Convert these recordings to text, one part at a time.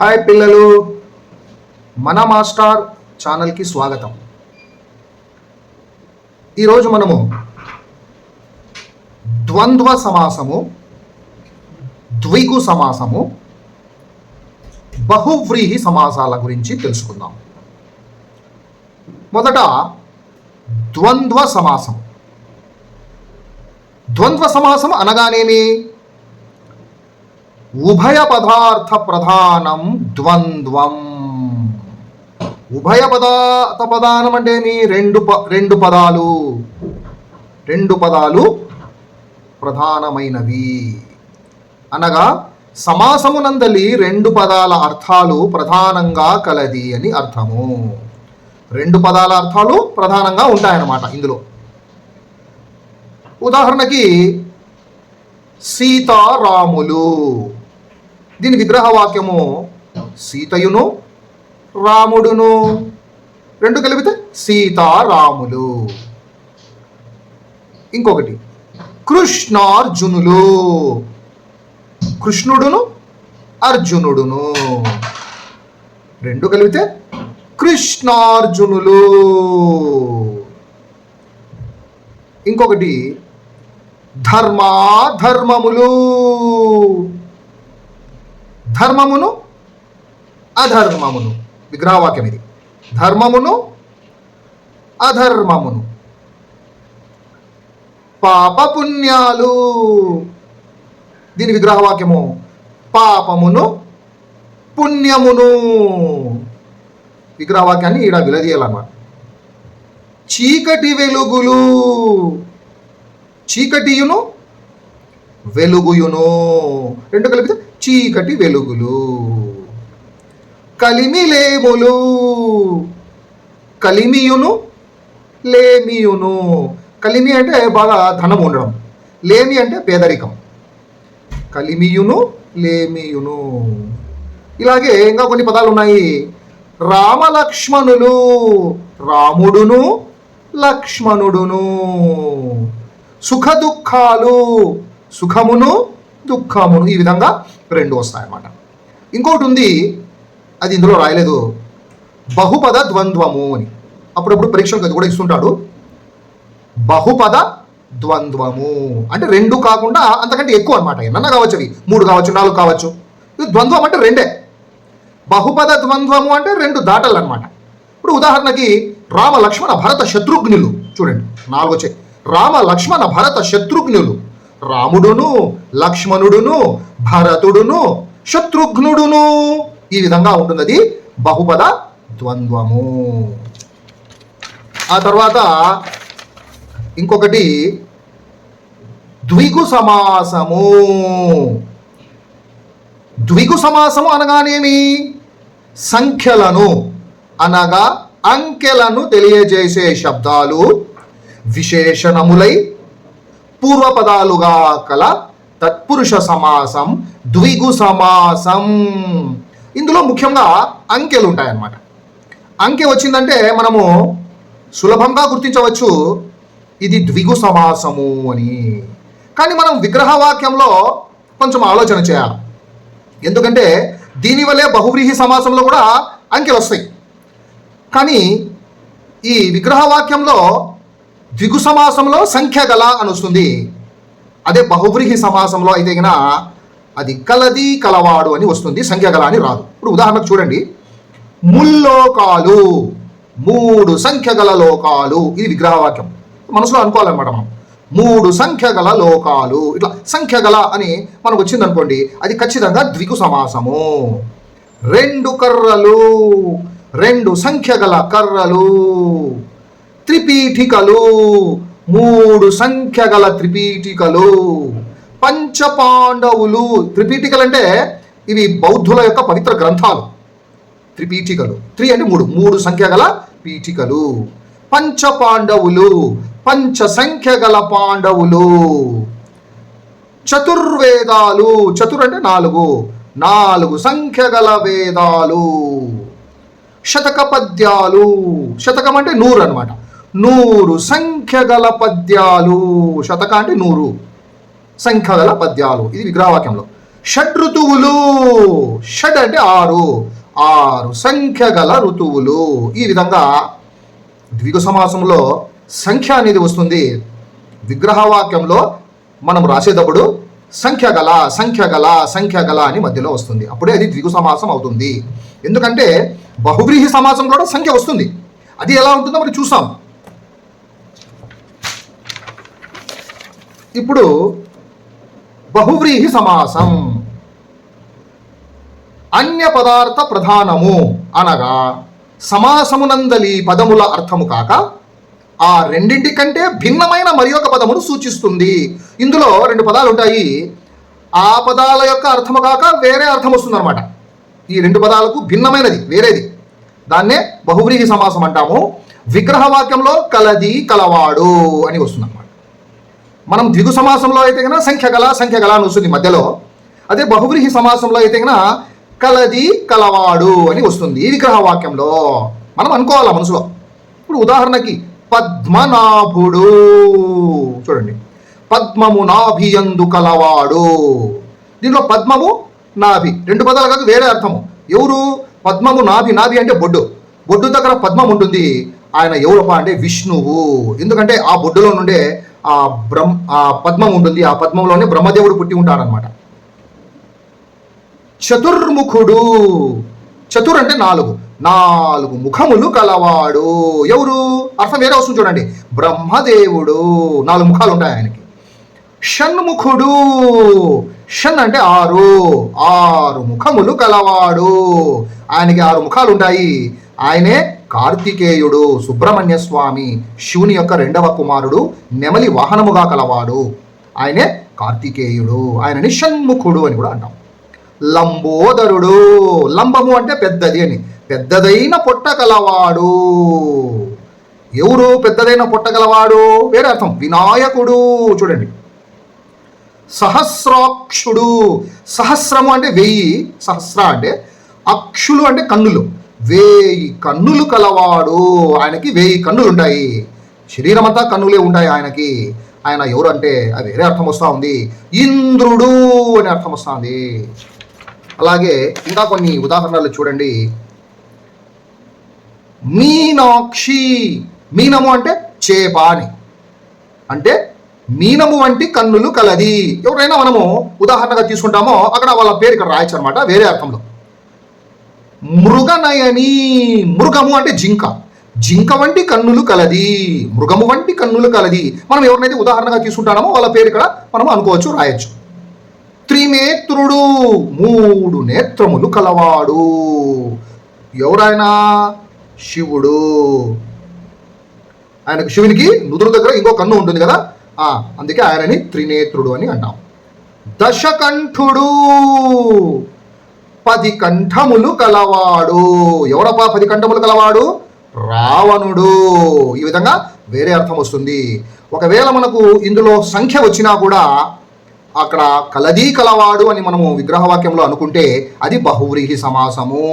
Hi పిల్లలు. మన master ఛానల్కి స్వాగతం. ఈరోజు మనము ద్వంద్వ సమాసము ద్విగు సమాసము బహువ్రీహి సమాసాల గురించి తెలుసుకుందాం. మొదట ద్వంద్వ సమాసం ద్వంద్వ సమాసం అనగానేమి? ఉభయ పదార్థ ప్రధానం ద్వంద్వం. ఉభయ పదార్థ ప్రధానం అంటే ఏమి? రెండు ప రెండు పదాలు. రెండు పదాలు ప్రధానమైనవి. అనగా సమాసమునందలి రెండు పదాల అర్థాలు ప్రధానంగా కలది అని అర్థము. రెండు పదాల అర్థాలు ప్రధానంగా ఉంటాయన్నమాట ఇందులో. ఉదాహరణకి సీతారాములు. దీని విగ్రహ వాక్యము సీతయును రాముడును. రెండు కలిపితే సీతారాములు. ఇంకొకటి కృష్ణార్జునులు. కృష్ణుడును అర్జునుడును. రెండు కలిపితే కృష్ణార్జునులు. ఇంకొకటి ధర్మాధర్మములు. ధర్మమును అధర్మమును. విగ్రహవాక్యం ఇది. ధర్మమును అధర్మమును. పాపపుణ్యాలు. దీని విగ్రహవాక్యము పాపమును పుణ్యమును. విగ్రహవాక్యాన్ని ఈడ విలదీయాలన్నమాట చీకటి వెలుగులు. చీకటియును వెలుగుయును. రెండు కలిపితే చీకటి వెలుగులు. కలిమిలేములు కలిమియును లేమియును. కలిమి అంటే బాగా ధనం ఉండడం. లేమి అంటే పేదరికం. కలిమియును లేమియును. ఇలాగే ఇంకా కొన్ని పదాలు ఉన్నాయి. రామలక్ష్మణులు రాముడును లక్ష్మణుడును. సుఖ దుఃఖాలు సుఖమును దుఃఖమును ఈ విధంగా రెండు వస్తాయన్నమాట. ఇంకోటి ఉంది అది ఇందులో రాయలేదు. బహుపద ద్వంద్వము అని. అప్పుడప్పుడు పరీక్షలకు అది కూడా ఇస్తుంటాడు. బహుపద ద్వంద్వము. అంటే రెండు కాకుండా అంతకంటే ఎక్కువ అనమాట ఎన్న కావచ్చు అవి. మూడు కావచ్చు నాలుగు కావచ్చు. ఇది ద్వంద్వం అంటే రెండే. బహుపద ద్వంద్వము అంటే రెండు దాటలు అనమాట ఇప్పుడు ఉదాహరణకి రామ లక్ష్మణ భరత శత్రుఘ్నులు. చూడండి నాలుగు వచ్చాయి రామ లక్ష్మణ భరత శత్రుఘ్నులు. రాముడును లక్ష్మణుడును భరతుడును శత్రుఘ్నుడును. ఈ విధంగా ఉంటున్నది బహుపద ద్వంద్వము. ఆ తర్వాత ఇంకొకటి ద్విగు సమాసము. ద్విగు సమాసము అనగానేమి సంఖ్యలను అనగా అంకెలను తెలియజేసే శబ్దాలు విశేషణములై పూర్వపదాలుగా కల తత్పురుష సమాసం ద్విగు సమాసం. ఇందులో ముఖ్యంగా అంకెలు ఉంటాయన్నమాట. అంకె వచ్చిందంటే మనము సులభంగా గుర్తించవచ్చు ఇది ద్విగు సమాసము అని. కానీ మనం విగ్రహవాక్యంలో కొంచెం ఆలోచన చేయాలి. ఎందుకంటే దీనివల్లే బహువ్రీహి సమాసంలో కూడా అంకెలు వస్తాయి. కానీ ఈ విగ్రహవాక్యంలో ద్విగు సమాసంలో సంఖ్య గల అని వస్తుంది. అదే బహువ్రీహి సమాసంలో అయితే గిన అది కలది కలవాడు అని వస్తుంది సంఖ్య గల అని రాదు. ఇప్పుడు ఉదాహరణకు చూడండి. ముల్లోకాలు మూడు సంఖ్య గల లోకాలు. ఇది విగ్రహవాక్యం. మనసులో అనుకోవాలన్నమాట మనం. మూడు సంఖ్య గల లోకాలు. ఇట్లా సంఖ్య గల అని మనకు వచ్చిందనుకోండి అది ఖచ్చితంగా ద్విగు సమాసము. రెండు కర్రలు రెండు సంఖ్య గల కర్రలు. త్రిపీఠికలు. మూడు సంఖ్య గల త్రిపీఠికలు. పంచపాండవులు. త్రిపీఠికలు అంటే ఇవి బౌద్ధుల యొక్క పవిత్ర గ్రంథాలు. త్రిపీఠికలు. త్రి అంటే మూడు. మూడు సంఖ్య గల పీఠికలు. పంచపాండవులు. పంచ సంఖ్య గల పాండవులు. చతుర్వేదాలు. చతుర్ అంటే నాలుగు. నాలుగు సంఖ్య గల వేదాలు. శతక పద్యాలు శతకం అంటే నూరు అనమాట నూరు సంఖ్య గల పద్యాలు. శతక అంటే నూరు సంఖ్య గల పద్యాలు. ఇది విగ్రహవాక్యంలో. షడ్ ఋతువులు. షడ్ అంటే ఆరు. ఆరు సంఖ్య గల ఋతువులు. ఈ విధంగా ద్విగు సమాసంలో సంఖ్య అనేది వస్తుంది. విగ్రహవాక్యంలో మనం రాసేటప్పుడు సంఖ్య గల సంఖ్య గల సంఖ్య గల అని మధ్యలో వస్తుంది. అప్పుడే అది ద్విగు సమాసం అవుతుంది. ఎందుకంటే బహువ్రీహి సమాసంలో కూడా సంఖ్య వస్తుంది. అది ఎలా ఉంటుందో మరి చూసాం. ఇప్పుడు బహువ్రీహి సమాసం. అన్య పదార్థ ప్రధానము అనగా సమాసమునందలి పదముల అర్థము కాక ఆ రెండింటి కంటే భిన్నమైన మరి ఒక పదమును సూచిస్తుంది. ఇందులో రెండు పదాలు ఉంటాయి ఆ పదాల యొక్క అర్థము కాక వేరే అర్థం వస్తుంది అనమాట ఈ రెండు పదాలకు భిన్నమైనది వేరేది. దాన్నే బహువ్రీహి సమాసం అంటాము. విగ్రహవాక్యంలో కలది కలవాడు అని వస్తుంది అనమాట మనం ద్విగు సమాసంలో అయితే కనుక సంఖ్య గల సంఖ్య గల అని వస్తుంది మధ్యలో. అదే బహువ్రీహి సమాసంలో అయితే కనుక కలది కలవాడు అని వస్తుంది. ఈ విగ్రహ వాక్యంలో మనం అనుకోవాలా మనసులో? ఇప్పుడు ఉదాహరణకి పద్మనాభుడు. చూడండి. పద్మము నాభియందు కలవాడు. దీంట్లో పద్మము నాభి. రెండు పదాలు కాదు వేరే అర్థము. ఎవరు? పద్మము నాభి. నాభి అంటే బొడ్డు. బొడ్డు దగ్గర పద్మం ఉంటుంది. ఆయన ఎవరప్ప అంటే విష్ణువు. ఎందుకంటే ఆ బొడ్డులో నుండే ఆ బ్రహ్మ ఆ పద్మం ఉంటుంది. ఆ పద్మంలోనే బ్రహ్మదేవుడు పుట్టి ఉంటాడనమాట చతుర్ముఖుడు. చతుర్ అంటే నాలుగు. నాలుగు ముఖములు కలవాడు. ఎవరు? అర్థం వేరే వస్తుంది చూడండి. బ్రహ్మదేవుడు. నాలుగు ముఖాలు ఉంటాయి ఆయనకి. షణ్ముఖుడు. షణ్ అంటే ఆరు. ఆరు ముఖములు కలవాడు. ఆయనకి ఆరు ముఖాలు ఉంటాయి. ఆయనే కార్తికేయుడు సుబ్రహ్మణ్య స్వామి శివుని యొక్క రెండవ కుమారుడు నెమలి వాహనముగా కలవాడు. ఆయనే కార్తికేయుడు. ఆయనని షణ్ముఖుడు అని కూడా అంటాం. లంబోదరుడు. లంబము అంటే పెద్దది అని. పెద్దదైన పొట్ట కలవాడు. ఎవరు పెద్దదైన పొట్ట కలవాడు? వేరే అర్థం. వినాయకుడు. చూడండి. సహస్రాక్షుడు. సహస్రము అంటే వెయ్యి సహస్ర అంటే అక్షులు అంటే కన్నులు. వేయి కన్నులు కలవాడు. ఆయనకి వేయి కన్నులు ఉంటాయి. శరీరం అంతా కన్నులే ఉంటాయి ఆయనకి. ఆయన ఎవరు అంటే అది వేరే అర్థం వస్తూ ఉంది. ఇంద్రుడు అని అర్థం వస్తుంది అలాగే ఇంకా కొన్ని ఉదాహరణలు చూడండి. మీనాక్షి. మీనము అంటే చేప అని. అంటే మీనము వంటి కన్నులు కలది. ఎవరైనా మనము ఉదాహరణగా తీసుకుంటామో అక్కడ వాళ్ళ పేరు ఇక్కడ రాయొచ్చు అనమాట వేరే అర్థంలో. మృగనయని. మృగము అంటే జింక. జింక వంటి కన్నులు కలది. మృగము వంటి కన్నులు కలది. మనం ఎవరినైతే ఉదాహరణగా తీసుకుంటామో వాళ్ళ పేరు ఇక్కడ మనం అనుకోవచ్చు రాయొచ్చు. త్రినేత్రుడు మూడు నేత్రములు కలవాడు. ఎవరైనా శివుడు. ఆయనకు శివునికి నుదురు దగ్గర ఇంకో కన్ను ఉంటుంది కదా? ఆ అందుకే ఆయనని త్రినేత్రుడు అని అంటాం దశకంఠుడు. పది కంఠములు కలవాడు. ఎవడప్పా పది కంఠములు కలవాడు? రావణుడు. ఈ విధంగా వేరే అర్థం వస్తుంది. ఒకవేళ మనకు ఇందులో సంఖ్య వచ్చినా కూడా అక్కడ కలదీ కలవాడు అని మనము విగ్రహవాక్యంలో అనుకుంటే అది బహువ్రీహి సమాసము.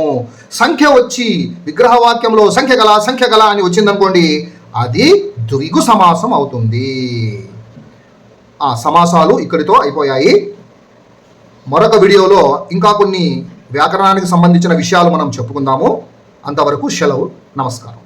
సంఖ్య వచ్చి విగ్రహవాక్యంలో సంఖ్య గల సంఖ్య గల అని వచ్చిందనుకోండి అది ద్విగు సమాసం అవుతుంది. ఆ సమాసాలు ఇక్కడితో అయిపోయాయి. మరొక వీడియోలో ఇంకా కొన్ని వ్యాకరణానికి సంబంధించిన విషయాలు మనం చెప్పుకుందాము. అంతవరకు సెలవు. నమస్కారం.